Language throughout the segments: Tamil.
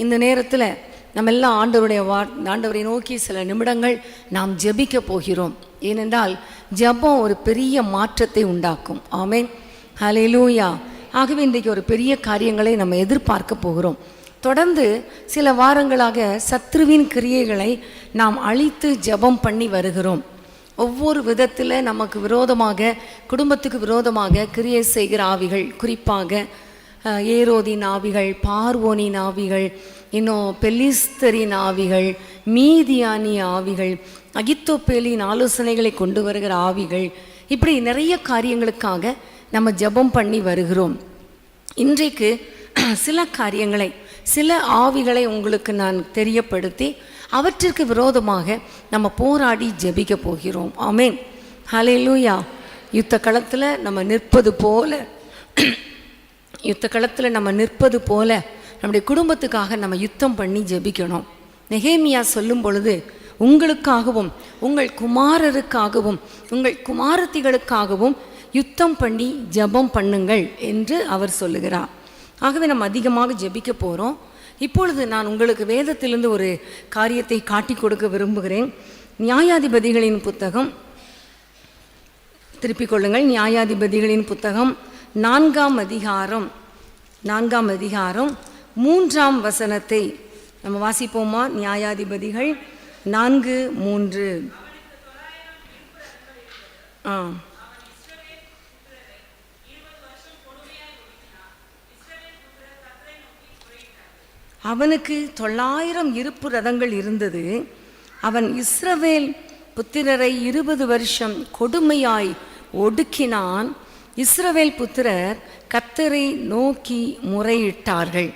இந்த நேரத்தில் நம்ம எல்லாம் ஆண்டவருடைய வா ஆண்டவரை நோக்கி சில நிமிடங்கள் நாம் ஜெபிக்க போகிறோம். ஏனென்றால் ஜெபம் ஒரு பெரிய மாற்றத்தை உண்டாக்கும். ஆமென். ஹalleluya. ஆகவே இன்றைக்கு ஒரு பெரிய காரியங்களை நம்ம எதிர்பார்க்க போகிறோம். தொடர்ந்து சில வாரங்களாக சத்ருவின் கிரியைகளை நாம் அழித்து ஜெபம் பண்ணி வருகிறோம். ஒவ்வொரு விதத்தில் நமக்கு விரோதமாக குடும்பத்துக்கு விரோதமாக கிரியை செய்கிற ஆவிகள் குறிப்பாக ஏரோதின் ஆவிகள் பார்வோனின் ஆவிகள் இன்னும் பெலிஸ்தரின் ஆவிகள் மீதியானி ஆவிகள் அகித்தோப்பேலின் ஆலோசனைகளை கொண்டு வருகிற ஆவிகள். இப்படி நிறைய காரியங்களுக்காக நம்ம ஜெபம் பண்ணி வருகிறோம். இன்றைக்கு சில காரியங்களை சில ஆவிகளை உங்களுக்கு நான் தெரியப்படுத்தி அவற்றிற்கு விரோதமாக நம்ம போராடி ஜெபிக்க போகிறோம். ஆமேன். ஹலே லூயா யுத்த களத்தில் நம்ம நிற்பது போல யுத்த களத்தில் நம்ம நிற்பது போல நம்முடைய குடும்பத்துக்காக நம்ம யுத்தம் பண்ணி ஜெபிக்கணும். நெகேமியா சொல்லும் பொழுது உங்களுக்காகவும் உங்கள் குமாரருக்காகவும் உங்கள் குமாரத்திகளுக்காகவும் யுத்தம் பண்ணி ஜெபம் பண்ணுங்கள் என்று அவர் சொல்லுகிறார். ஆகவே நம்ம அதிகமாக ஜெபிக்க போகிறோம் இப்பொழுது நான் உங்களுக்கு வேதத்திலிருந்து ஒரு காரியத்தை காட்டி கொடுக்க விரும்புகிறேன். நியாயாதிபதிகளின் புத்தகம். திருப்பிக் கொள்ளுங்கள். நியாயாதிபதிகளின் புத்தகம். நான்காம் அதிகாரம் நான்காம் அதிகாரம் மூன்றாம் வசனத்தை நம்ம வாசிப்போமா? நியாயாதிபதிகள் நான்கு மூன்று. ஆ. அவனுக்கு தொள்ளாயிரம் இருப்பு ரதங்கள் இருந்தது. அவன் இஸ்ரவேல் புத்திரரை இருபது வருஷம் கொடுமையாய் ஒடுக்கினான். இஸ்ரவேல் புத்திரர் கத்தரை நோக்கி முறையிட்டார்கள்.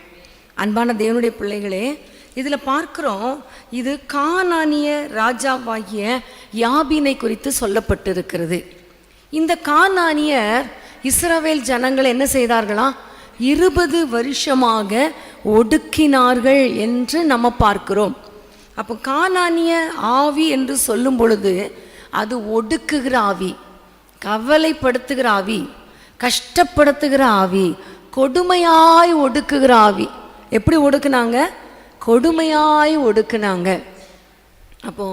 அன்பான தேவனுடைய பிள்ளைகளே இதில் பார்க்கிறோம் இது கானானிய ராஜாவாகிய யாபினை குறித்து சொல்லப்பட்டிருக்கிறது. இந்த கானானியர் இஸ்ரவேல் ஜனங்கள் என்ன செய்தார்களாம் இருபது வருஷமாக ஒடுக்கினார்கள் என்று நம்ம பார்க்கிறோம். அப்போ கானானிய ஆவி என்று சொல்லும் பொழுது அது ஒடுக்குகிற ஆவி கவலைப்படுத்துகிற ஆவி. கஷ்டப்படுத்துகிற ஆவி கொடுமையாய் ஒடுக்குகிற ஆவி. எப்படி ஒடுக்குனாங்க? கொடுமையாய் ஒடுக்குனாங்க. அப்போ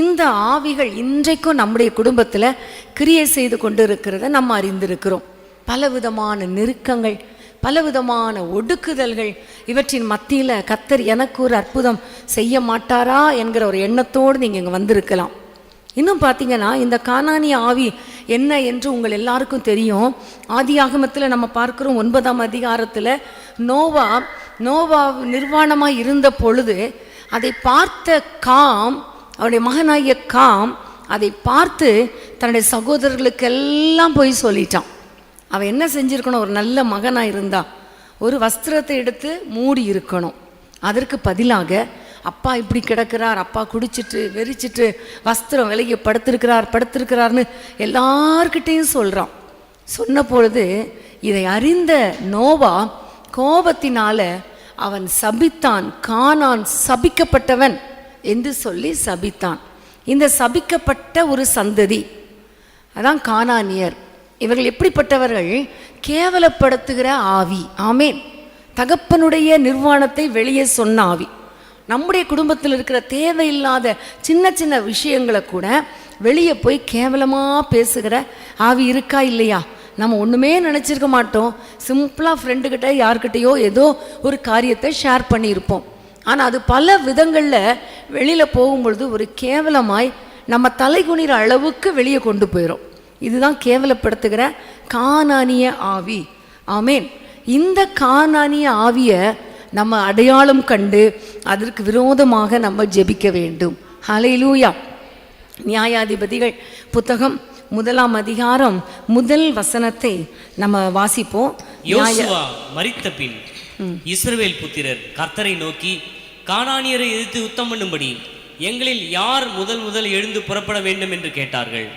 இந்த ஆவிகள் இன்றைக்கும் நம்முடைய குடும்பத்தில் கிரியை செய்து கொண்டு இருக்கிறத நம்ம அறிந்திருக்கிறோம். பலவிதமான நெருக்கங்கள் பலவிதமான ஒடுக்குதல்கள் இவற்றின் மத்தியில் கத்தர் எனக்கு ஒரு அற்புதம் செய்ய மாட்டாரா என்கிற ஒரு எண்ணத்தோடு நீங்கள் இங்கே வந்திருக்கலாம். இன்னும் பார்த்தீங்கன்னா இந்த கானானிய ஆவி என்ன என்று உங்கள் எல்லாருக்கும் தெரியும். ஆதி ஆகமத்தில் நம்ம பார்க்குறோம் ஒன்பதாம் அதிகாரத்தில் நோவா நோவா நிர்வாணமாக இருந்த பொழுது அதை பார்த்த காம் அவருடைய மகனாகிய காம் அதை பார்த்து தன்னுடைய சகோதரர்களுக்கெல்லாம் போய் சொல்லிட்டான். அவன் என்ன செஞ்சுருக்கணும்? ஒரு நல்ல மகனாக இருந்தா ஒரு வஸ்திரத்தை எடுத்து மூடி இருக்கணும் அதற்கு பதிலாக அப்பா இப்படி கிடக்கிறார் அப்பா குடிச்சிட்டு வெறிச்சிட்டு வஸ்திரம் விலகி படுத்திருக்கிறார் படுத்திருக்கிறார்னு எல்லார்கிட்டேயும் சொல்கிறான் சொன்ன பொழுது இதை அறிந்த நோவா கோபத்தினால அவன் சபித்தான் கானான் சபிக்கப்பட்டவன் என்று சொல்லி சபித்தான். இந்த சபிக்கப்பட்ட ஒரு சந்ததி அதான் கானானியர். இவர்கள் எப்படிப்பட்டவர்கள்? கேவலப்படுத்துகிற ஆவி. ஆமேன். தகப்பனுடைய நிர்வாணத்தை வெளியே சொன்ன ஆவி. நம்முடைய குடும்பத்தில் இருக்கிற தேவையில்லாத சின்ன சின்ன விஷயங்களை கூட வெளியே போய் கேவலமாக பேசுகிற ஆவி இருக்கா இல்லையா? நம்ம ஒன்றுமே நினச்சிருக்க மாட்டோம். சிம்பிளாக ஃப்ரெண்டுக்கிட்ட யார்கிட்டயோ ஏதோ ஒரு காரியத்தை ஷேர் பண்ணியிருப்போம். ஆனால் அது பல விதங்களில் வெளியில் போகும்பொழுது ஒரு கேவலமாய் நம்ம தலைகுனிற அளவுக்கு வெளியே கொண்டு போயிடும் இதுதான் கேவலப்படுத்துகிற கானானிய ஆவி. ஆமேன். இந்த கானானிய ஆவியை நம்ம அடையாளம் கண்டு அதற்கு விரோதமாக நம்ம ஜெபிக்க வேண்டும். ஹalleluya நியாயாதிபதிகள் புத்தகம் முதலாம் அதிகாரம் முதல் வசனத்தை நம்ம வாசிப்போம். மரித்த பின் இஸ்ரவேல் புத்திரர் கர்த்தரை நோக்கி கானானியரை எதிர்த்து யுத்தம் பண்ணும்படி எங்களில் யார் முதல் முதல் எழுந்து புறப்பட வேண்டும் என்று கேட்டார்கள்?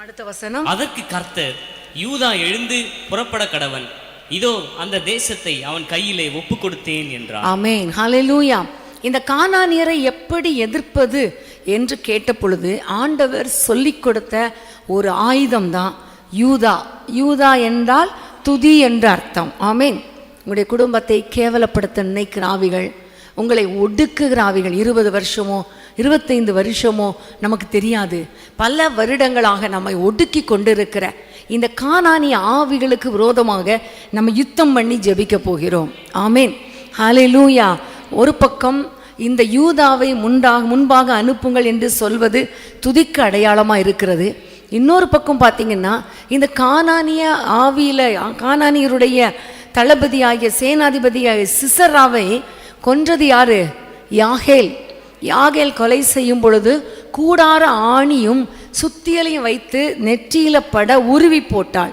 அடுத்த வசனம். அதற்கு கர்த்தர் யூதா எழுந்து புறப்பட கடவன். இதோ அந்த தேசத்தை அவன் கையிலே ஒப்பு கொடுத்தேன் என்றான். ஆமென். ஹalleluya. இந்த கானானியரை எப்படி எதிர்ப்பது என்று கேட்ட பொழுது ஆண்டவர் சொல்லிக் கொடுத்த ஒரு ஆயுதம் தான் யூதா. யூதா என்றால் துதி என்ற அர்த்தம். ஆமேன். உங்களுடைய குடும்பத்தை கேவலப்படுத்த நினைக்கிற ஆவிகள் உங்களை ஒடுக்குகிற ஆவிகள் இருபது வருஷமோ இருபத்தைந்து வருஷமோ நமக்கு தெரியாது. பல வருடங்களாக நம்மை ஒடுக்கி கொண்டிருக்கிற இந்த காணானி ஆவிகளுக்கு விரோதமாக நம்ம யுத்தம் பண்ணி ஜெபிக்க போகிறோம். ஆமேன். ஹalleluya. ஒரு பக்கம் இந்த யூதாவை முன்பாக முன்பாக அனுப்புங்கள் என்று சொல்வது துதிக்கு அடையாளமாக இருக்கிறது. இன்னொரு பக்கம் பார்த்தீங்கன்னா இந்த காணானிய ஆவியில் காணானியருடைய தளபதியாகிய சேனாதிபதியாகிய சிசராவை கொன்றது யாரு? யாகேல். யாகேல் கொலை செய்யும் பொழுது கூடார ஆணியும் சுத்தியலையும் வைத்து நெற்றியில பட உருவி போட்டாள்.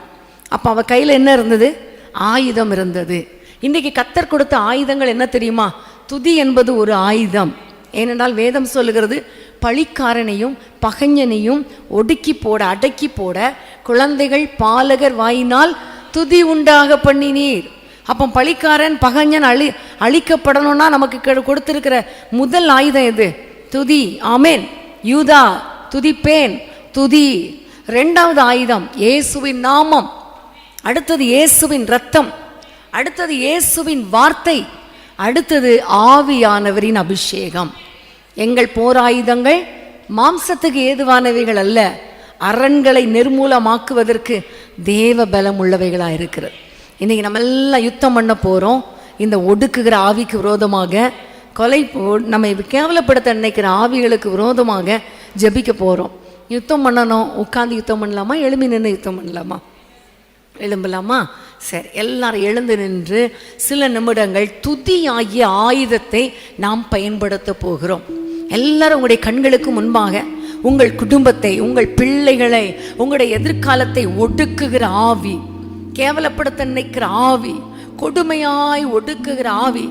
அப்போ அவள் கையில் என்ன இருந்தது? ஆயுதம் இருந்தது. இன்றைக்கு கத்தர் கொடுத்த ஆயுதங்கள் என்ன தெரியுமா? துதி என்பது ஒரு ஆயுதம். ஏனென்றால் வேதம் சொல்லுகிறது பழிக்காரனையும் பகைஞனையும் ஒடுக்கி போட அடக்கி போட குழந்தைகள் பாலகர் வாயினால் துதி உண்டாக பண்ணினீர். அப்போ பழிக்காரன் பகைஞன் அழி அழிக்கப்படணும்னா நமக்கு கொடுத்துருக்கிற முதல் ஆயுதம் எது? துதி. ஆமேன். யூதா துதிப்பேன். துதி. ரெண்டாவது ஆயுதம் இயேசுவின் நாமம். அடுத்தது இயேசுவின் ரத்தம் அடுத்தது இயேசுவின் வார்த்தை. அடுத்தது ஆவியானவரின் அபிஷேகம். எங்கள் போராயுதங்கள் மாம்சத்துக்கு ஏதுவானவைகள் அல்ல. அரண்களை நிர்மூலமாக்குவதற்கு தேவ பலம் உள்ளவைகளாக இருக்கிறது இன்றைக்கி நம்ம எல்லாம் யுத்தம் பண்ண போகிறோம் இந்த ஒடுக்குகிற ஆவிக்கு விரோதமாக கொலை போ- நம்மை கேவலப்படுத்த நினைக்கிற ஆவிகளுக்கு விரோதமாக ஜபிக்க போகிறோம் யுத்தம் பண்ணணும். உட்காந்து யுத்தம் பண்ணலாமா? எழும்பி நின்று யுத்தம் பண்ணலாமா? எழும்பலாமா? சரி எல்லாரும் எழுந்து நின்று சில நிமிடங்கள் துதி ஆகிய ஆயுதத்தை நாம் பயன்படுத்த போகிறோம். எல்லாரும் உங்களுடைய கண்களுக்கு முன்பாக உங்கள் குடும்பத்தை உங்கள் பிள்ளைகளை உங்களுடைய எதிர்காலத்தை ஒடுக்குகிற ஆவி கேவலப்படுத்த நினைக்கிற ஆவி கொடுமையாய் ஒடுக்குகிற ஆவி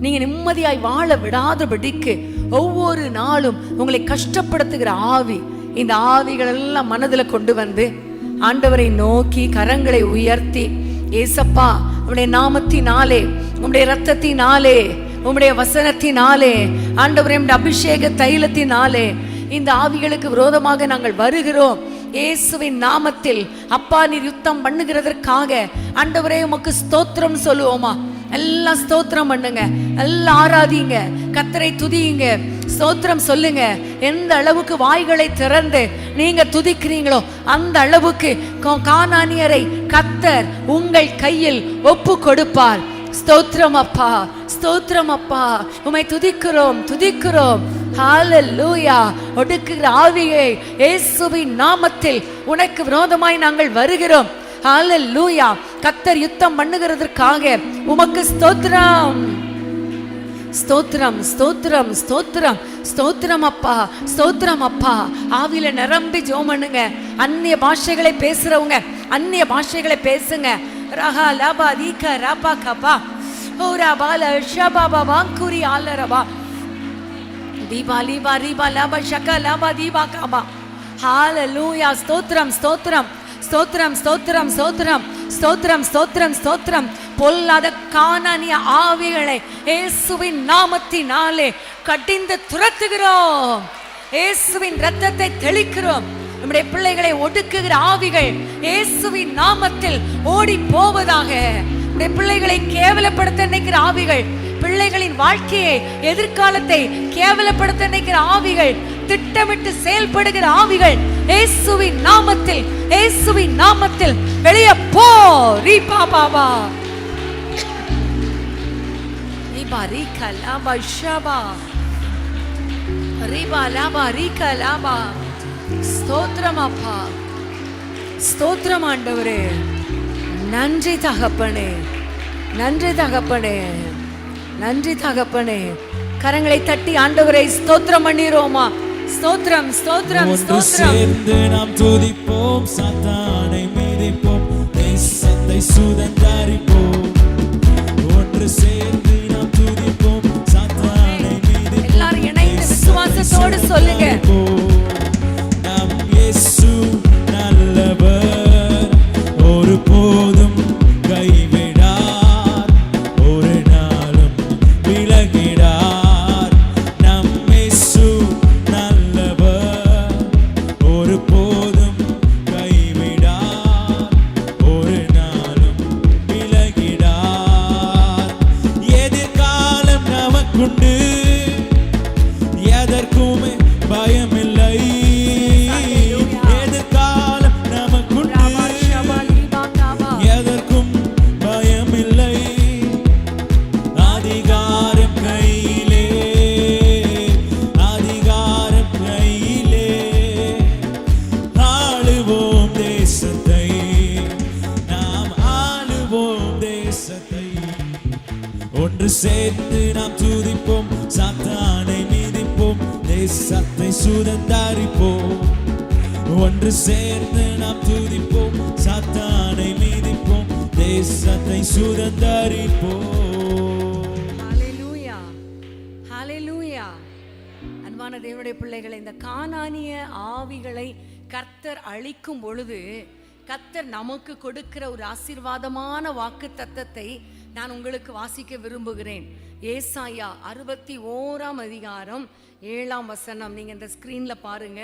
நீங்க நிம்மதியாய் வாழ விடாதபடிக்கு ஒவ்வொரு நாளும் உங்களை கஷ்டப்படுத்துகிற ஆவி இந்த ஆவிகள் எல்லாம் மனதில் கொண்டு வந்து ஆண்டவரை நோக்கி கரங்களை உயர்த்தி ஏசப்பா உடைய நாமத்தினாலே உம்முடைய ரத்தத்தினாலே உம்முடைய வசனத்தினாலே ஆண்டவரே அபிஷேக தைலத்தினாலே இந்த ஆவிகளுக்கு விரோதமாக நாங்கள் வருகிறோம். இயேசுவின் நாமத்தில் அப்பா நீர் யுத்தம் பண்ணுகிறதற்காக ஆண்டவரே உமக்கு ஸ்தோத்திரம் சொல்லுவோமா? எல்லாம் ஸ்தோத்திரம் பண்ணுங்க. எல்லாம் ஆராதிங்க. கத்தரை துதியுங்க. ஸ்தோத்திரம் சொல்லுங்க. எந்த அளவுக்கு வாய்களை திறந்து நீங்க துதிக்கிறீங்களோ அந்த அளவுக்கு கா- கானானியரை கத்தர் உங்கள் கையில் ஒப்பு கொடுப்பார் ஸ்தோத்திரம் அப்பா. ஸ்தோத்திரம் அப்பா. உமை துதிக்கிறோம். துதிக்கிறோம். ஹாலலூயா ஒடுக்குகிற ஆவியை இயேசுவின் நாமத்தில் உனக்கு விரோதமாய் நாங்கள் வருகிறோம். ஹாலலூயா கத்தர் யுத்தம் பண்ணுகிறதற்காக உமக்கு ஸ்தோத்திரம். ஸ்தோத்திரம் ஸ்தோத்திரம் ஸ்தோத்திரம். ஸ்தோத்திரம் அப்பா ஸ்தோத்திரம் அப்பா. ஆவியில நிரம்பி ஜோம் பண்ணுங்க. அந்நிய பாஷைகளை பேசுறவங்க அந்நிய பாஷைகளை பேசுங்க. ரஹா லபா தீக ரபா கபா. ஓ பால ஷபா பாபா குரி ஆலரபா தீபா லீபா ரீபா லபா ஷக லபா தீபா கபா லூயா ஸ்தோத்திரம் ஸ்தோத்திரம் ஸ்தோத்திரம் ஸ்தோத்திரம் ஸ்தோத்திரம் ஸ்தோத்திரம் ஸ்தோத்திரம் ஸ்தோத்திரம் பொல்லாத காணானிய ஆவிகளை இயேசுவின் நாமத்தினாலே கடிந்து துரத்துகிறோம் இயேசுவின் ரத்தத்தை தெளிக்கிறோம் நம்முடைய பிள்ளைகளை ஒடுக்குகிற ஆவிகள் இயேசுவின் நாமத்தில் ஓடி போவதாக நம்முடைய பிள்ளைகளை கேவலப்படுத்த நினைக்கிற ஆவிகள் பிள்ளைகளின் வாழ்க்கையை எதிர்காலத்தை கேவலப்படுத்த நினைக்கிற ஆவிகள் திட்டமிட்டு செயல்படுகிற ஆவிகள் இயேசுவின் நாமத்தில் இயேசுவின் நாமத்தில் வெளியே போ ரீபா பாபா ரீபா ரீகா லாபா ஷாபா ரீபா லாபா ரீகா லாபா ஸ்தோத்திரம் அப்பா ஸ்தோத்திரம் ஆண்டவரே. நன்றி தகப்பனே. நன்றி தகப்பனே. நன்றி தகப்பனே. கரங்களை தட்டி ஆண்டவரை ஸ்தோத்திரம் பண்ணிரோமா? ஸ்தோத்திரம் ஸ்தோத்திரம் ஸ்தோத்திரம். சேர்ந்து நாம் துதிப்போம் சாத்தானை மீதிப்போம் தேசத்தை சுதந்தரிப்போம். ஒன்று சேர்ந்து நாம் துதிப்போம் சாத்தானை மீதிப்போம் எல்லாரும் இணைந்து விசுவாசத்தோடு சொல்லுங்க. அழிக்கும் பொழுது கர்த்தர் நமக்கு கொடுக்கிற ஒரு ஆசீர்வாதமான வாக்கு தத்தத்தை நான் உங்களுக்கு வாசிக்க விரும்புகிறேன். ஏசாயா அறுபத்தி ஓராம் அதிகாரம் ஏழாம் வசனம். நீங்க இந்த ஸ்கிரீன்ல பாருங்க.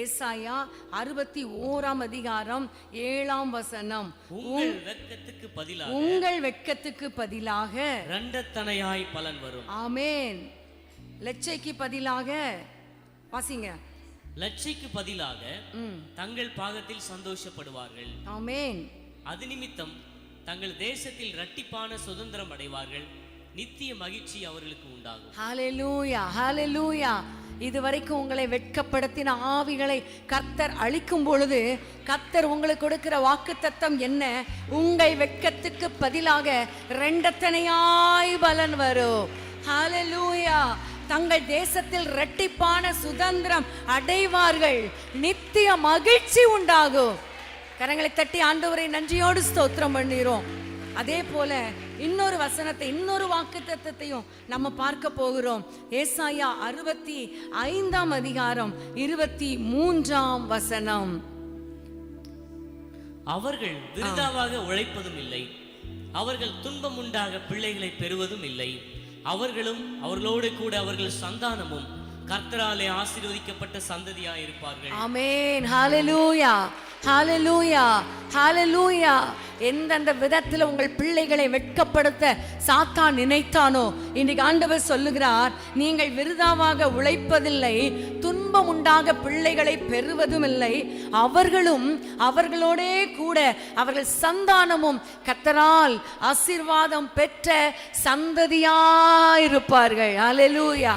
ஏசாயா அறுபத்தி ஓராம் அதிகாரம் ஏழாம் வசனம். உங்கள் வெட்கத்துக்கு பதிலாக உங்கள் வெட்கத்துக்கு பதிலாக இரண்டத்தனையாய் பலன் வரும். ஆமேன். லட்சைக்கு பதிலாக வாசிங்க. லட்சைக்கு பதிலாக தங்கள் பாகத்தில் சந்தோஷப்படுவார்கள். ஆமேன். அது நிமித்தம் தங்கள் தேசத்தில் இரட்டிப்பான சுதந்திரம் அடைவார்கள். நித்திய மகிழ்ச்சி அவர்களுக்கு உண்டாகும். ஹalleluya ஹalleluya. இதுவரைக்கும் உங்களை வெட்கப்படுத்தின ஆவிகளை கர்த்தர் அழிக்கும் பொழுது கர்த்தர் உங்களுக்கு கொடுக்கிற வாக்குத்தத்தம் என்ன? உங்கள் வெட்கத்துக்கு பதிலாக ரெண்டத்தனையாய் பலன் வரும். ஹalleluya. தங்கள் தேசத்தில் இரட்டிப்பான சுதந்திரம் அடைவார்கள். நித்திய மகிழ்ச்சி உண்டாகும். கரங்களை தட்டி ஆண்டவரை நன்றியோடு ஸ்தோத்திரம் பண்ணிரும் அதே போல இன்னொரு வசனத்தை இன்னொரு வாக்கு தத்துவத்தையும் நம்ம பார்க்க போகிறோம். ஏசாயா அறுபத்தி ஐந்தாம் அதிகாரம் இருபத்தி மூன்றாம் வசனம். அவர்கள் விருதாவாக உழைப்பதும் இல்லை. அவர்கள் துன்பம் உண்டாக பிள்ளைகளை பெறுவதும் இல்லை. அவர்களும் அவர்களோடு கூட அவர்கள் சந்தானமும் கர்த்தராலே ஆசீர்வதிக்கப்பட்ட சந்ததியாயிருப்பார்கள். ஆமென். ஹalleluya. ஹாலலூயா ஹாலலூயா எந்தெந்த விதத்தில் உங்கள் பிள்ளைகளை வெட்கப்படுத்த சாத்தான் நினைத்தானோ? இன்றைக்கு ஆண்டவர் சொல்லுகிறார் நீங்கள் விருதாவாக உழைப்பதில்லை துன்பம் உண்டாக பிள்ளைகளை பெறுவதும் இல்லை அவர்களும் அவர்களோடே கூட அவர்கள் சந்தானமும் கத்தரால் ஆசீர்வாதம் பெற்ற சந்ததியாயிருப்பார்கள். ஹலலூயா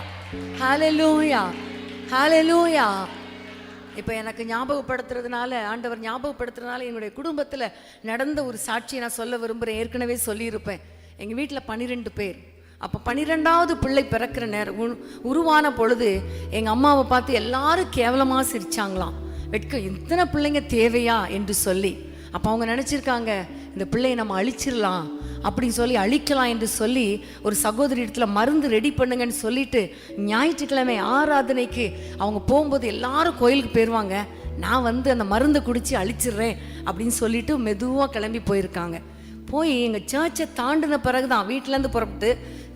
ஹலலூயா ஹலலூயா இப்போ எனக்கு ஞாபகப்படுத்துறதுனால ஆண்டவர் ஞாபகப்படுத்துறதுனால என்னுடைய குடும்பத்தில் நடந்த ஒரு சாட்சியை நான் சொல்ல விரும்புகிறேன் ஏற்கனவே சொல்லியிருப்பேன். எங்கள் வீட்டில் பன்னிரெண்டு பேர். அப்போ பன்னிரெண்டாவது பிள்ளை பிறக்கிற நேரம் உருவான பொழுது எங்கள் அம்மாவை பார்த்து எல்லாரும் கேவலமாக சிரிச்சாங்களாம். வெட்கம் இத்தனை பிள்ளைங்க தேவையா? என்று சொல்லி. அப்போ அவங்க நினச்சிருக்காங்க இந்த பிள்ளையை நம்ம அழிச்சிடலாம் அப்படின்னு சொல்லி அழிக்கலாம் என்று சொல்லி ஒரு சகோதரி இடத்துல மருந்து ரெடி பண்ணுங்கன்னு சொல்லிட்டு ஞாயிற்றுக்கிழமை ஆராதனைக்கு அவங்க போகும்போது எல்லாரும் கோயிலுக்கு போயிடுவாங்க நான் வந்து அந்த மருந்தை குடிச்சு அழிச்சிடுறேன் அப்படின்னு சொல்லிட்டு மெதுவாக கிளம்பி போயிருக்காங்க. போய் எங்கள் சர்ச்சை தாண்டின பிறகு தான் வீட்டிலேருந்து புறப்பட்டு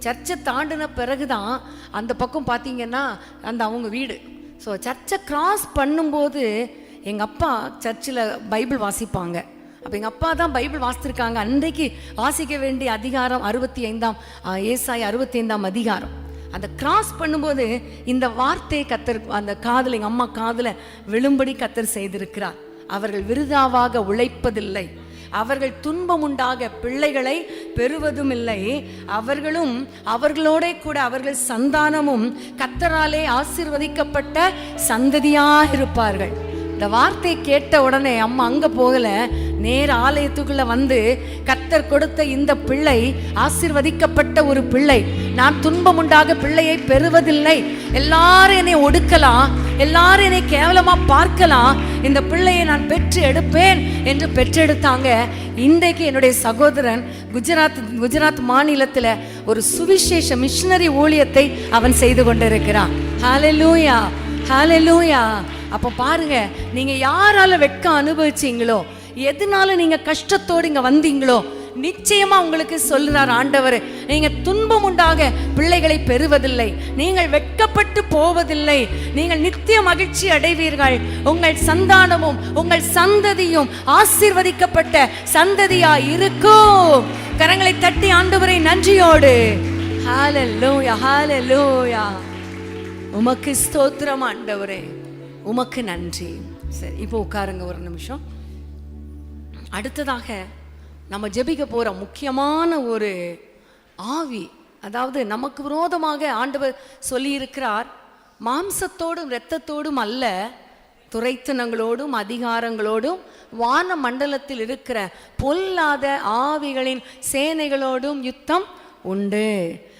சர்ச்சை தாண்டின பிறகு தான் அந்த பக்கம் பார்த்தீங்கன்னா அந்த அவங்க வீடு. ஸோ சர்ச்சை கிராஸ் பண்ணும்போது எங்கள் அப்பா சர்ச்சில் பைபிள் வாசிப்பாங்க. அப்போ எங்கள் அப்பா தான் பைபிள் வாசித்திருக்காங்க அன்றைக்கு வாசிக்க வேண்டிய அதிகாரம் அறுபத்தி ஐந்தாம் ஏசாய் அறுபத்தி ஐந்தாம் அதிகாரம். அந்த கிராஸ் பண்ணும்போது இந்த வார்த்தை கத்தர் அந்த காதில் எங்கள் அம்மா காதில் விழும்படி கத்தர் செய்திருக்கிறார். அவர்கள் விருதாவாக உழைப்பதில்லை. அவர்கள் துன்பம் உண்டாக பிள்ளைகளை பெறுவதும் இல்லை. அவர்களும் அவர்களோட கூட அவர்கள் சந்தானமும் கத்தராலே ஆசிர்வதிக்கப்பட்ட சந்ததியாக இருப்பார்கள். இந்த வார்த்தை கேட்ட உடனே அம்மா அங்க போகல. நேர ஆலயத்துக்குள்ள வந்து கத்தர் கொடுத்த இந்த பிள்ளை ஆசீர்வதிக்கப்பட்ட ஒரு பிள்ளை. நான் துன்பம் உண்டாக பிள்ளையை பெறுவதில்லை. எல்லாரும் என்னை ஒடுக்கலாம். எல்லாரும் என்னை கேவலமா பார்க்கலாம். இந்த பிள்ளையை நான் பெற்று எடுப்பேன் என்று பெற்றெடுத்தாங்க. இன்றைக்கு என்னுடைய சகோதரன் குஜராத் குஜராத் மாநிலத்தில் ஒரு சுவிசேஷ மிஷினரி ஊழியத்தை அவன் செய்து கொண்டிருக்கிறான். ஹாலலூயா ஹalleluya அப்போ பாருங்க நீங்க யாரால வெட்கம் அனுபவிச்சீங்களோ எதனால நீங்க கஷ்டத்தோடு இங்க வந்தீங்களோ நிச்சயமா உங்களுக்கு சொல்லுறார் ஆண்டவர். நீங்க துன்பம் உண்டாக பிள்ளைகளை பெறுவதில்லை. நீங்கள் வெட்கப்பட்டு போவதில்லை. நீங்கள் நித்திய மகிழ்ச்சி அடைவீர்கள். உங்கள் சந்தானமும் உங்கள் சந்ததியும் ஆசிர்வதிக்கப்பட்ட சந்ததியா இருக்கும். கரங்களை தட்டி ஆண்டவரை நன்றியோடு. ஹalleluya ஹalleluya உமக்கு ஸ்தோத்திரம் ஆண்டவரே. உமக்கு நன்றி. சரி இப்போ உட்காருங்க ஒரு நிமிஷம். அடுத்ததாக நம்ம ஜெபிக்க போகிற முக்கியமான ஒரு ஆவி அதாவது நமக்கு விரோதமாக ஆண்டவர் சொல்லியிருக்கிறார் மாம்சத்தோடும் இரத்தத்தோடும் அல்ல துரைத்தனங்களோடும் அதிகாரங்களோடும் வான மண்டலத்தில் இருக்கிற பொல்லாத ஆவிகளின் சேனைகளோடும் யுத்தம் உண்டு.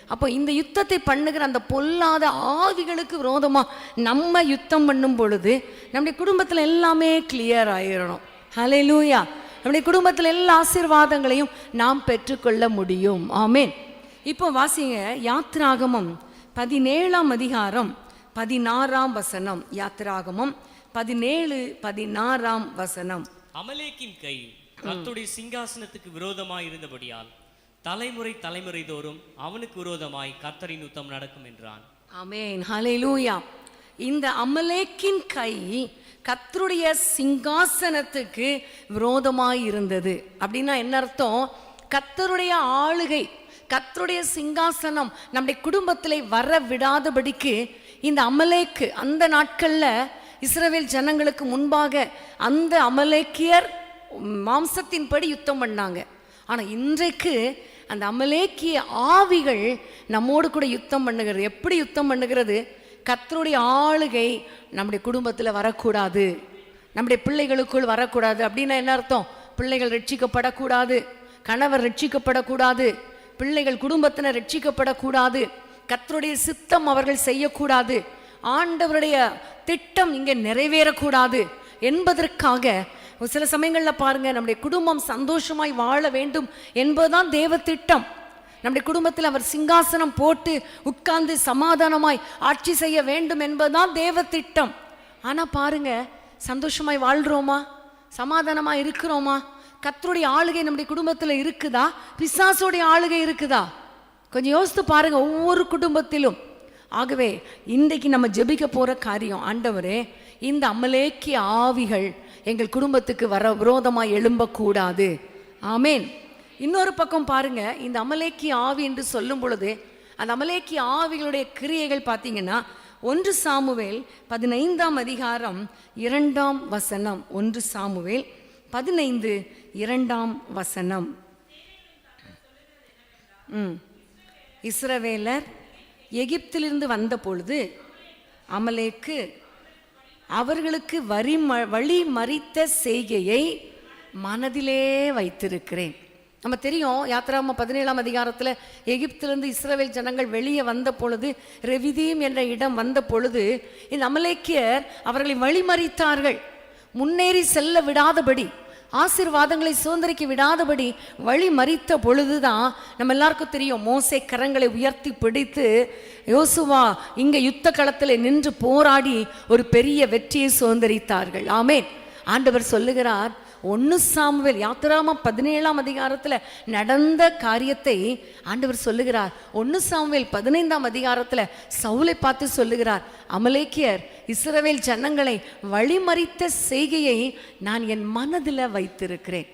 அப்போ இந்த யுத்தத்தை பண்ணுகிற அந்த பொல்லாத ஆவிகளுக்கு விரோதமாக நம்ம யுத்தம் பண்ணும் பொழுது நம்முடைய குடும்பத்தில் எல்லாமே கிளியர் ஆயிடணும் ஹலே லூயா நம்முடைய குடும்பத்தில் எல்லா ஆசீர்வாதங்களையும் நாம் பெற்றுக்கொள்ள முடியும். ஆமென். இப்போ வாசிங்க யாத்ராகமம் பதினேழாம் அதிகாரம் பதினாறாம் வசனம். யாத்ராகமம் பதினேழு பதினாறாம் வசனம். அமலேக்கின் கை கர்த்தருடைய சிங்காசனத்துக்கு விரோதமாய் இருந்தபடியால் தலைமுறை தலைமுறை தோறும் அவனுக்கு விரோதமாய் கர்த்தரின் யுத்தம் நடக்கும் என்றான். ஆமென். ஹalleluya. இந்த அமலேக்கின் கை கத்தருடைய சிங்காசனத்துக்கு விரோதமாய் இருந்தது. அப்படின்னா என்ன அர்த்தம்? கத்தருடைய ஆளுகை கத்தருடைய சிங்காசனம் நம்முடைய குடும்பத்தில் வர விடாதபடிக்கு இந்த அமலேக்கு அந்த நாட்கள்ல இஸ்ரேல் ஜனங்களுக்கு முன்பாக அந்த அமலேக்கியர் மாம்சத்தின்படி யுத்தம் பண்ணாங்க. ஆனா இன்றைக்கு அந்த அமலேக்கிய ஆவிகள் நம்மோடு கூட யுத்தம் பண்ணுகிறது. எப்படி யுத்தம் பண்ணுகிறது? கத்தருடைய ஆளுகை நம்முடைய குடும்பத்தில் வரக்கூடாது. நம்முடைய பிள்ளைகளுக்குள் வரக்கூடாது அப்படின்னா என்ன அர்த்தம்? பிள்ளைகள் ரட்சிக்கப்படக்கூடாது. கணவர் ரட்சிக்கப்படக்கூடாது. பிள்ளைகள் குடும்பத்தினர் ரட்சிக்கப்படக்கூடாது. கத்தருடைய சித்தம் அவர்கள் செய்யக்கூடாது. ஆண்டவருடைய திட்டம் இங்கே நிறைவேறக்கூடாது. என்பதற்காக சில சமயங்களில் பாருங்க நம்முடைய குடும்பம் சந்தோஷமாய் வாழ வேண்டும் என்பதுதான் தேவ திட்டம். நம்முடைய குடும்பத்தில் அவர் சிங்காசனம் போட்டு உட்கார்ந்து சமாதானமாய் ஆட்சி செய்ய வேண்டும் என்பதுதான் தேவ திட்டம் ஆனா பாருங்க சந்தோஷமாய் வாழ்கிறோமா சமாதானமா இருக்கிறோமா? கத்தருடைய ஆளுகை நம்முடைய குடும்பத்துல இருக்குதா? பிசாசோடைய ஆளுகை இருக்குதா? கொஞ்சம் யோசித்து பாருங்க ஒவ்வொரு குடும்பத்திலும். ஆகவே இன்றைக்கு நம்ம ஜெபிக்க போற காரியம் ஆண்டவரே இந்த அமலேக்கிய ஆவிகள் எங்கள் குடும்பத்துக்கு வர விரோதமாக எழும்பக்கூடாது. ஆமேன். இன்னொரு பக்கம் பாருங்க இந்த அமலேக்கி ஆவி என்று சொல்லும் பொழுது அந்த அமலேக்கி ஆவிகளுடைய கிரியைகள் பார்த்தீங்கன்னா ஒன்று சாமுவேல் பதினைந்தாம் அதிகாரம் இரண்டாம் வசனம். ஒன்று சாமுவேல் பதினைந்து இரண்டாம் வசனம். ம். இஸ்ரவேலர் எகிப்திலிருந்து வந்த பொழுது அமலேக்கு அவர்களுக்கு வரி ம- வழி மறித்த செய்கையை மனதிலே வைத்திருக்கிறேன். நம்ம தெரியும் யாத்திராம பதினேழாம் அதிகாரத்தில் எகிப்திலிருந்து இஸ்ரேல் ஜனங்கள் வெளியே வந்த பொழுது ரெவிதீம் என்ற இடம் வந்த பொழுது இந்த அமலேக்கியர் அவர்களை வழிமறித்தார்கள். முன்னேறி செல்ல விடாதபடி ஆசீர்வாதங்களை சுதந்திரிக்க விடாதபடி வழி மறித்த பொழுதுதான் நம்ம எல்லாருக்கும் தெரியும் மோசை கரங்களை உயர்த்தி பிடித்து யோசுவா இங்க யுத்த களத்தில் நின்று போராடி ஒரு பெரிய வெற்றியை சுதந்திரித்தார்கள். ஆமே ஆண்டவர் சொல்லுகிறார் ஒன்று சாமுவேல் யாத்திராம பதினேழாம் அதிகாரத்தில் நடந்த காரியத்தை ஆண்டவர் சொல்லுகிறார். ஒன்று சாமுவேல் பதினைந்தாம் அதிகாரத்தில் சவுலை பார்த்து சொல்லுகிறார் அமலேக்கியர் இஸ்ரவேல் ஜனங்களை வழிமறித்த செய்கையை நான் என் மனதில் வைத்திருக்கிறேன்.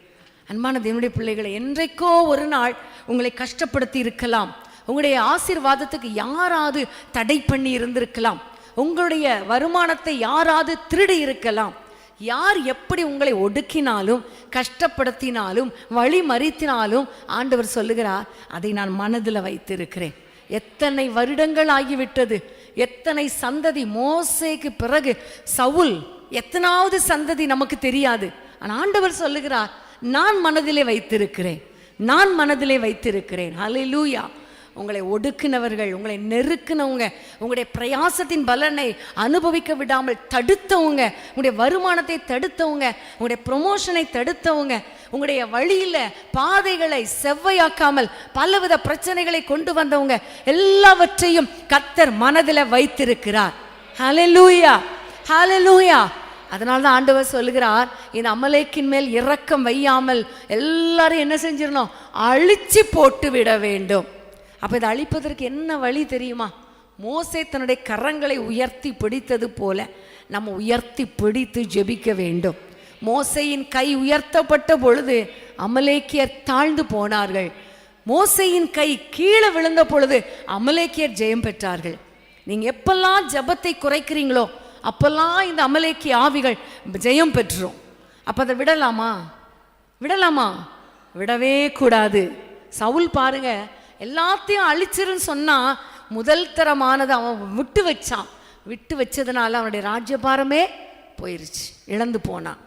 அன்பான தேவனுடைய பிள்ளைகளை என்றைக்கோ ஒரு நாள் உங்களை கஷ்டப்படுத்தி இருக்கலாம். உங்களுடைய ஆசீர்வாதத்துக்கு யாராவது தடை பண்ணி இருந்திருக்கலாம். உங்களுடைய வருமானத்தை யாராவது திருடி இருக்கலாம். யார் எப்படி உங்களை ஒடுக்கினாலும் கஷ்டப்படுத்தினாலும் வழி மறித்தினாலும் ஆண்டவர் சொல்லுகிறார் அதை நான் மனதில் வைத்திருக்கிறேன். எத்தனை வருடங்கள் ஆகிவிட்டது. எத்தனை சந்ததி மோசேக்கு பிறகு சவுல் எத்தனாவது சந்ததி நமக்கு தெரியாது. ஆனால் ஆண்டவர் சொல்லுகிறார் நான் மனதிலே வைத்திருக்கிறேன். நான் மனதிலே வைத்திருக்கிறேன். ஹalleluya. உங்களை ஒடுக்கினவர்கள் உங்களை நெருக்கினவங்க உங்களுடைய பிரயாசத்தின் பலனை அனுபவிக்க விடாமல் தடுத்தவங்க உங்களுடைய வருமானத்தை தடுத்தவங்க உங்களுடைய ப்ரொமோஷனை தடுத்தவங்க உங்களுடைய வழியில் பாதைகளை செவ்வையாக்காமல் பலவித பிரச்சனைகளை கொண்டு வந்தவங்க எல்லாவற்றையும் கத்தர் மனதில் வைத்திருக்கிறார். ஹலலூயா ஹலலூயா அதனால தான் ஆண்டவர் சொல்லுகிறார் இந்த அமலேக்கின் மேல் இரக்கம் வையாமல் எல்லாரும் என்ன செஞ்சிடணும் அழிச்சு போட்டு விட வேண்டும். அப்போ இதை அழிப்பதற்கு என்ன வழி தெரியுமா? மோசே தன்னுடைய கரங்களை உயர்த்தி பிடித்தது போல நம்ம உயர்த்தி பிடித்து ஜெபிக்க வேண்டும். மோசையின் கை உயர்த்தப்பட்ட பொழுது அமலேக்கியர் தாழ்ந்து போனார்கள். மோசையின் கை கீழே விழுந்த பொழுது அமலேக்கியர் ஜெயம் பெற்றார்கள். நீங்கள் எப்பெல்லாம் ஜெபத்தை குறைக்கிறீங்களோ அப்பெல்லாம் இந்த அமலேக்கிய ஆவிகள் ஜெயம் பெற்றுரும் அப்போ அதை விடலாமா? விடலாமா? விடவே கூடாது. சவுல் பாருங்க எல்லாத்தையும் அழிச்சிருன்னு சொன்னால் முதல் தரமானதை அவன் விட்டு வச்சான். விட்டு வச்சதுனால அவனுடைய ராஜ்யபாரமே போயிருச்சு இழந்து போனான்.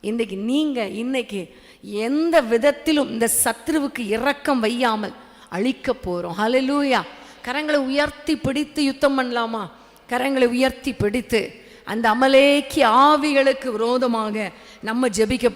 இன்றைக்கு நீங்கள் இன்னைக்கு எந்த விதத்திலும் இந்த சத்ருவுக்கு இரக்கம் வையாமல் அழிக்க போகிறோம் ஹலலூயா கரங்களை உயர்த்தி பிடித்து யுத்தம் பண்ணலாமா? கரங்களை உயர்த்தி பிடித்து அந்த அமலேக்கி ஆவிகளுக்கு விரோதமாக நம்ம ஜெபிக்க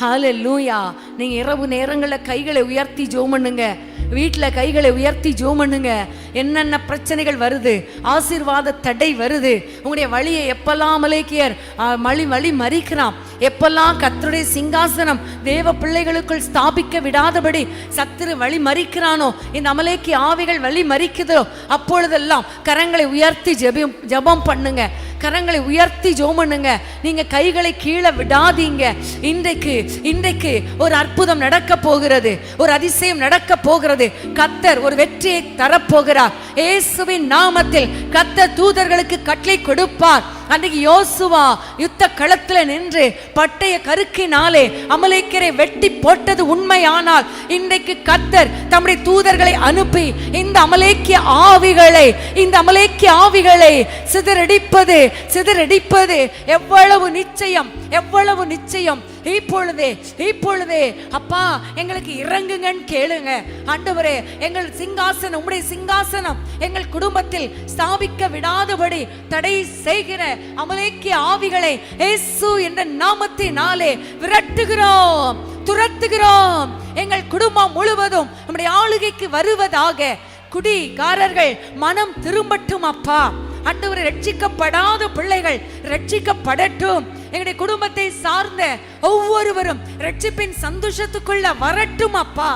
ஹால லூயா நீ இரவு நேரங்களில் கைகளை உயர்த்தி ஜோ பண்ணுங்க. வீட்டில் கைகளை உயர்த்தி ஜோம் பண்ணுங்க. என்னென்ன பிரச்சனைகள் வருது? ஆசீர்வாத தடை வருது. உங்களுடைய வழியை எப்பெல்லாம் மலேக்கியர் ஆ, மழி வழி மறிக்கிறான்? எப்பெல்லாம் கத்தருடைய சிங்காசனம் தேவ பிள்ளைகளுக்குள் ஸ்தாபிக்க விடாதபடி சத்துரு வழி மறிக்கிறானோ? இந்த அமலேக்கி ஆவிகள் வழி மறிக்குதோ? அப்பொழுதெல்லாம் கரங்களை உயர்த்தி ஜெபம் ஜெபம் பண்ணுங்க. கரங்களை உயர்த்தி ஜெபம் பண்ணுங்க நீங்க கைகளை கீழே விடாதீங்க. இன்றைக்கு இன்றைக்கு ஒரு அற்புதம் நடக்க போகிறது. ஒரு அதிசயம் நடக்க போகிறது. கத்தர் ஒரு வெற்றியை தரப்போகிறார். இயேசுவின் நாமத்தில் கத்தர் தூதர்களுக்கு கட்டளை கொடுப்பார். அன்றைக்கு யோசுவா யுத்த களத்தில் நின்று பட்டய கருக்கினாலே அமலேக்கரை வெட்டி போட்டது உண்மையானால் இன்றைக்கு கத்தர் தம்முடைய தூதர்களை அனுப்பி இந்த அமலேக்கிய ஆவிகளை இந்த அமலேக்கிய ஆவிகளை சிதறடிப்பது சிதறடிப்பது எவ்வளவு நிச்சயம் எவ்வளவு நிச்சயம். இப்பொழுதே இப்பொழுதே அப்பா எங்களுக்கு இறங்குங்கன்னு கேளுங்க. ஆண்டவரே எங்கள் சிங்காசனம் உம்முடைய சிங்காசனம் எங்கள் குடும்பத்தில் ஸ்தாபிக்க விடாதபடி தடை செய்கிற அமலேக்கிய ஆவிகளை ஏசு என்ற நாமத்தினாலே விரட்டுகிறோம் துரத்துகிறோம். எங்கள் குடும்பம் முழுவதும் நம்முடைய ஆளுகைக்கு வருவதாக குடிகாரர்கள் மனம் திரும்பட்டும் அப்பா. அன்று ரட்சிக்கப்படாத பிள்ளைகள் ரட்சிக்கப்படட்டும். எங்களுடைய குடும்பத்தை சார்ந்த ஒவ்வொருவரும் ரட்சிப்பின் சந்தோஷத்துக்குள்ள வரட்டும் அப்பா.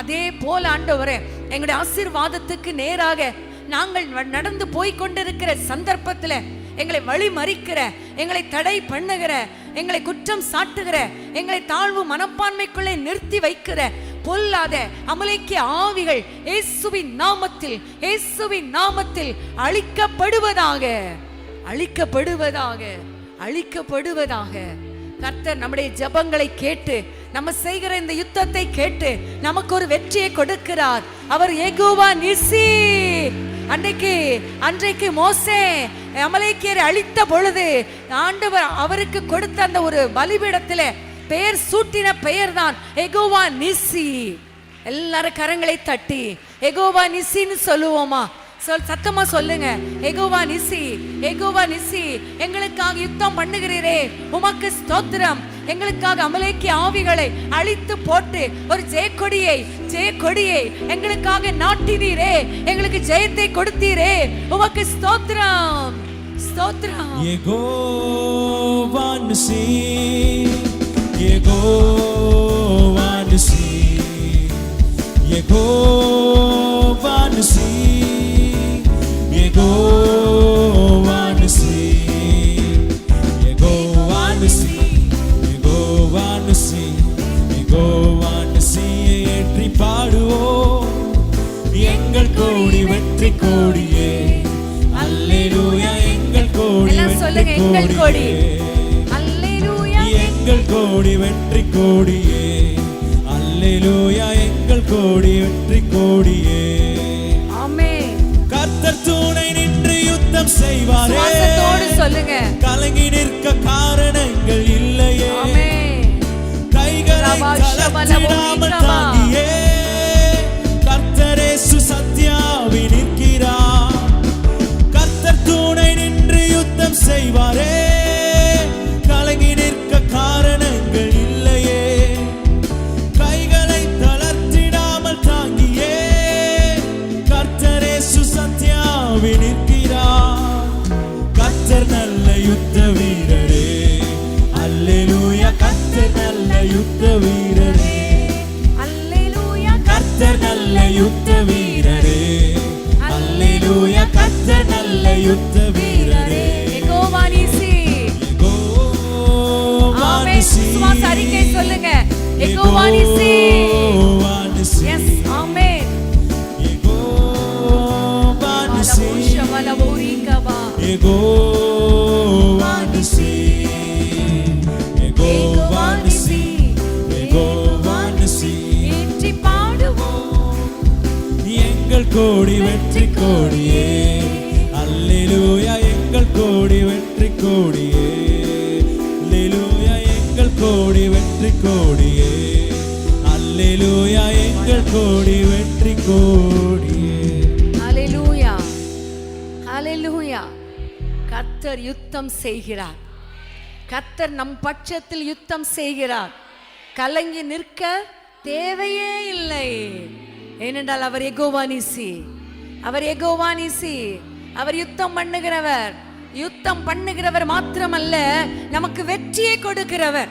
அதே போல ஆண்டவரே எங்களுடைய ஆசீர்வாதத்துக்கு நேராக நாங்கள் நடந்து போய் கொண்டிருக்கிற சந்தர்ப்பத்துல எங்களை வழி மறிக்கிற எங்களை தடை பண்ணுகிற எங்களை குற்றம் சாட்டுகிற எங்களை தாழ்வு மனப்பான்மைக்குள்ளே நிறுத்தி வைக்கிற பொல்லாத அமலைக்கிய ஆவிகள் இயேசுவின் நாமத்தில் இயேசுவின் நாமத்தில் அழிக்கப்படுவதாக அழிக்கப்படுவதாக. அழிக்கப்படுவதாக கர்த்தர் நம்முடைய ஜபங்களை கேட்டு நம்ம செய்கிற இந்த யுத்தத்தை கேட்டு நமக்கு ஒரு வெற்றியை கொடுக்கிறார். அவர் ஏகோவா நிசி. அன்றைக்கு அன்றைக்கு மோசே அமலேக்கியரை அழித்த பொழுது ஆண்டவர் அவருக்கு கொடுத்த அந்த ஒரு பலிபீடத்தில் பெயர் சூட்டின பெயர் தான் எகோவா நிசி. எல்லாரும் கரங்களை தட்டி எகோவா நிசின்னு சொல்லுவோமா? சொல் சத்தமா சொல்லுங்க. எகோவா நிசி எகோவா நிசி எங்களுக்காக யுத்தம் பண்ணுகிறீரே. உமக்கு ஸ்தோத்திரம். எங்களுக்காக அமலேக்கி ஆவிகளை அழித்து போட்டு ஒரு ஜெயக்கொடியை ஜெயக்கொடியை எங்களுக்காக நாட்டினீரே. எங்களுக்கு ஜெயத்தை கொடுத்தீரே. உமக்கு ஸ்தோத்திரம். ஸ்தோத்திரம். எகோவா நிசி எகோவா நிசி எகோவா நிசி. கோடியே. அல்லேலூயா எங்கள் கோடி சொல்லுங்க, எங்கள் கோடி. அல்லேலூயா எங்கள் கோடி வெற்றி கோடியே. அல்லேலூயா எங்கள் கோடி வெற்றி கோடியே. செய்வாரே. சொல்லுங்க. கலங்கி நிற்க காரணங்கள் இல்லையே. கைகளை தளர்த்திடாமல். தாங்கியே. கர்த்தரேசு சத்யாவி நிற்கிறார். கர்த்தர் துணை நின்று யுத்தம் செய்வாரே. யுத்த வீரரே. கர்த்தர் நல்ல யுத்த வீரரே. அல்லேலூயா கர்த்தர் நல்ல யுத்த வீரரே. எகோவானிசி. எகோவானிசி. சுவாச அறிக்கை சொல்லுங்க. எகோவானிசி. எஸ் ஆமென். எகோவானிசி. எகோவானிசி எகோவானிசி கோடி வெற்றி கோடியே. அல்லூயா எங்கள் கோடி வெற்றி கோடியே. அல்லேலூயா எங்கள் கோடி வெற்றி கோடியே. அல்லூயா எங்கள் கோடி வெற்றி கோடியே. ஹalleluya ஹalleluya கர்த்தர் யுத்தம் செய்கிறார். கர்த்தர் நம் பட்சத்தில் யுத்தம் செய்கிறார். கலங்கி நிற்க தேவையே இல்லை. ஏனென்றால் அவர் எகோவானிசி அவர் எகோவானிசி அவர் யுத்தம் பண்ணுகிறவர். யுத்தம் பண்ணுகிறவர் மாத்திரமல்ல நமக்கு வெற்றியை கொடுக்கிறவர்.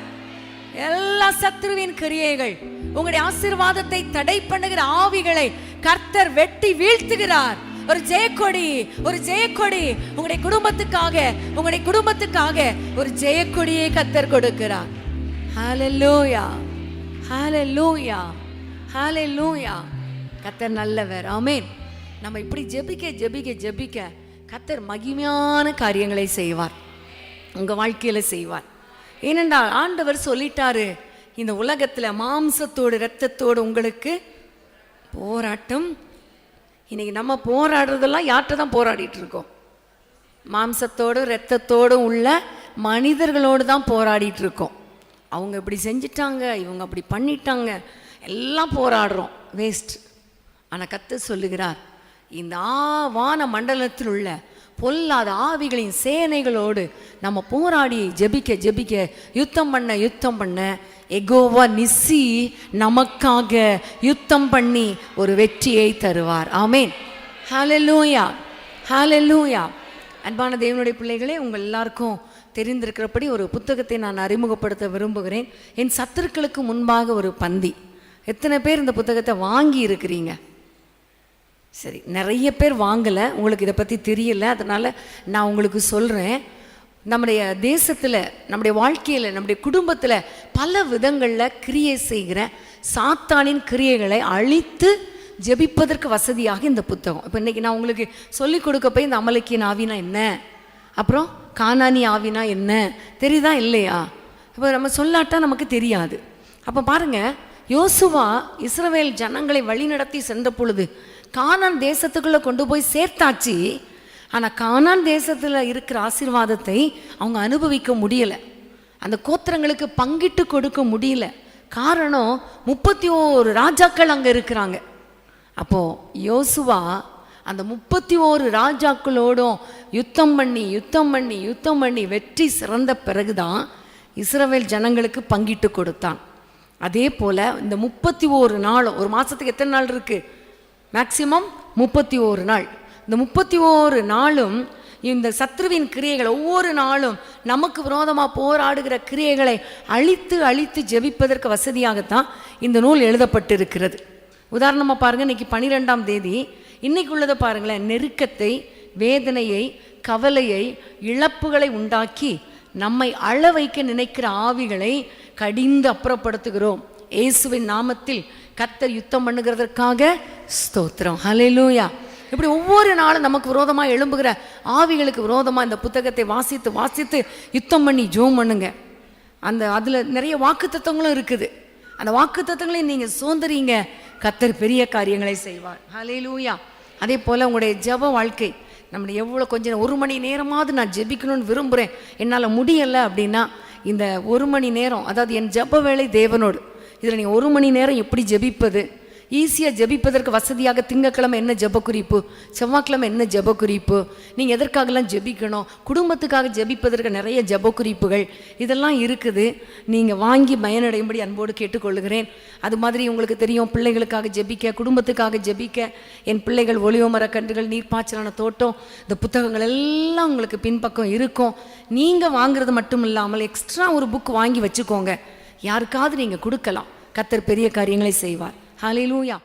எல்லா சத்ருவின் கிரியைகள் உங்களுடைய ஆசீர்வாதத்தை தடை பண்ணுகிற ஆவிகளை கர்த்தர் வெட்டி வீழ்த்துகிறார். ஒரு ஜெயக்கொடி ஒரு ஜெயக்கொடி. உங்களுடைய குடும்பத்துக்காக உங்களுடைய குடும்பத்துக்காக ஒரு ஜெயக்கொடியை கத்தர் கொடுக்கிறார். ஹalleluya ஹalleluya ஹalleluya கத்தர் நல்லவர். ஆமேன். நம்ம இப்படி ஜெபிக்க ஜெபிக்க ஜெபிக்க கத்தர் மகிமையான காரியங்களை செய்வார். உங்கள் வாழ்க்கையில் செய்வார். ஏனென்றால் ஆண்டவர் சொல்லிட்டாரு இந்த உலகத்தில் மாம்சத்தோடு இரத்தத்தோடு உங்களுக்கு போராட்டம். இன்னைக்கு நம்ம போராடுறதெல்லாம் யார்கிட்ட தான் போராடிட்டு இருக்கோம்? மாம்சத்தோடும் இரத்தத்தோடும் உள்ள மனிதர்களோடு தான் போராடிட்டு இருக்கோம். அவங்க இப்படி செஞ்சிட்டாங்க இவங்க அப்படி பண்ணிட்டாங்க. எல்லாம் போராடுறோம். வேஸ்ட். ஆனால் கத்து சொல்லுகிறார் இந்த ஆவான மண்டலத்தில் உள்ள பொல்லாத ஆவிகளின் சேனைகளோடு நம்ம போராடி ஜெபிக்க ஜெபிக்க யுத்தம் பண்ண யுத்தம் பண்ண எகோவா நிசி நமக்காக யுத்தம் பண்ணி ஒரு வெற்றியை தருவார். ஆமேன். ஹலலூயா ஹலலூயா அன்பான தேவனுடைய பிள்ளைகளே உங்கள் எல்லாருக்கும் தெரிந்திருக்கிறபடி ஒரு புத்தகத்தை நான் அறிமுகப்படுத்த விரும்புகிறேன். என் சத்துருக்களுக்கு முன்பாக ஒரு பந்தி. எத்தனை பேர் இந்த புத்தகத்தை வாங்கி இருக்கிறீங்க? சரி நிறைய பேர் வாங்கலை. உங்களுக்கு இதை பற்றி தெரியல. அதனால் நான் உங்களுக்கு சொல்கிறேன் நம்முடைய தேசத்தில் நம்முடைய வாழ்க்கையில் நம்முடைய குடும்பத்தில் பல விதங்களில் கிரியை செய்கிற சாத்தானின் கிரியைகளை அழித்து ஜெபிப்பதற்கு வசதியாக இந்த புத்தகம். இப்போ இன்றைக்கி நான் உங்களுக்கு சொல்லிக் கொடுக்க போய் இந்த அமலக்கியன் ஆவினா என்ன? அப்புறம் கானானி ஆவினா என்ன? தெரியுதா இல்லையா? இப்போ நம்ம சொல்லாட்டா நமக்கு தெரியாது. அப்போ பாருங்க யோசுவா இஸ்ரவேல் ஜனங்களை வழிநடத்தி சென்ற பொழுது கானான் தேசத்துக்குள்ளே கொண்டு போய் சேர்த்தாச்சு. ஆனால் கானான் தேசத்தில் இருக்கிற ஆசீர்வாதத்தை அவங்க அனுபவிக்க முடியலை. அந்த கோத்திரங்களுக்கு பங்கிட்டு கொடுக்க முடியல. காரணம் முப்பத்தி ஓரு ராஜாக்கள் அங்கே இருக்கிறாங்க. அப்போது யோசுவா அந்த முப்பத்தி ஓரு ராஜாக்களோடும் யுத்தம் பண்ணி யுத்தம் பண்ணி யுத்தம் பண்ணி வெற்றி சிறந்த பிறகுதான் இஸ்ரவேல் ஜனங்களுக்கு பங்கிட்டு கொடுத்தான். அதே போல் இந்த முப்பத்தி ஓரு நாளும் ஒரு மாதத்துக்கு எத்தனை நாள் இருக்குது மேக்சிமம் முப்பத்தி ஓரு நாள். இந்த முப்பத்தி ஓரு நாளும் இந்த சத்ருவின் கிரியைகள் ஒவ்வொரு நாளும் நமக்கு விரோதமாக போராடுகிற கிரியைகளை அழித்து அழித்து ஜெபிப்பதற்கு வசதியாகத்தான் இந்த நூல் எழுதப்பட்டிருக்கிறது. உதாரணமாக பாருங்கள் இன்னைக்கு பன்னிரெண்டாம் தேதி. இன்னைக்கு உள்ளதை பாருங்களேன் நெருக்கத்தை வேதனையை கவலையை இழப்புகளை உண்டாக்கி நம்மை அள வைக்க நினைக்கிற ஆவிகளை கடிந்து அப்புறப்படுத்துகிறோம். இயேசுவின் நாமத்தில் கத்தர் யுத்தம் பண்ணுகிறதற்காக ஸ்தோத்திரம். ஹலெலூயா இப்படி ஒவ்வொரு நாளும் நமக்கு விரோதமாக எழும்புகிற ஆவிகளுக்கு விரோதமாக இந்த புத்தகத்தை வாசித்து வாசித்து யுத்தம் பண்ணி ஜோம் பண்ணுங்க. அந்த அதில் நிறைய வாக்குத்தத்தங்களும் இருக்குது. அந்த வாக்குத்தத்தங்களை நீங்கள் சோந்தரீங்க கத்தர் பெரிய காரியங்களை செய்வார். ஹலெலூயா அதே போல் உங்களுடைய ஜெப வாழ்க்கை. நம்ம எவ்வளோ கொஞ்சம் ஒரு மணி நேரமாவது நான் ஜெபிக்கணும்னு விரும்புகிறேன் என்னால் முடியலை அப்படின்னா இந்த ஒரு மணி நேரம் அதாவது என் ஜெப வேலை தேவனோடு. இதில் நீ ஒரு மணி நேரம் எப்படி ஜெபிப்பது? ஈஸியாக ஜெபிப்பதற்கு வசதியாக திங்கக்கிழமை என்ன ஜெப குறிப்பு செவ்வாய்க்கிழமை என்ன ஜெப குறிப்பு நீங்கள் எதற்காகலாம் ஜெபிக்கணும்? குடும்பத்துக்காக ஜெபிப்பதற்கு நிறைய ஜெப குறிப்புகள் இதெல்லாம் இருக்குது. நீங்கள் வாங்கி பயனடையும்படி அன்போடு கேட்டுக்கொள்கிறேன் அது மாதிரி உங்களுக்கு தெரியும் பிள்ளைகளுக்காக ஜெபிக்க குடும்பத்துக்காக ஜெபிக்க என் பிள்ளைகள் ஒளிவ கன்றுகள் நீர்ப்பாய்ச்சலான தோட்டம் இந்த புத்தகங்கள் எல்லாம் உங்களுக்கு பின்பக்கம் இருக்கும். நீங்கள் வாங்குறது மட்டும் இல்லாமல் எக்ஸ்ட்ரா ஒரு புக் வாங்கி வச்சுக்கோங்க. யாருக்காவது நீங்கள் கொடுக்கலாம். கத்தர் பெரிய காரியங்களை செய்வார். ஹலிலூயா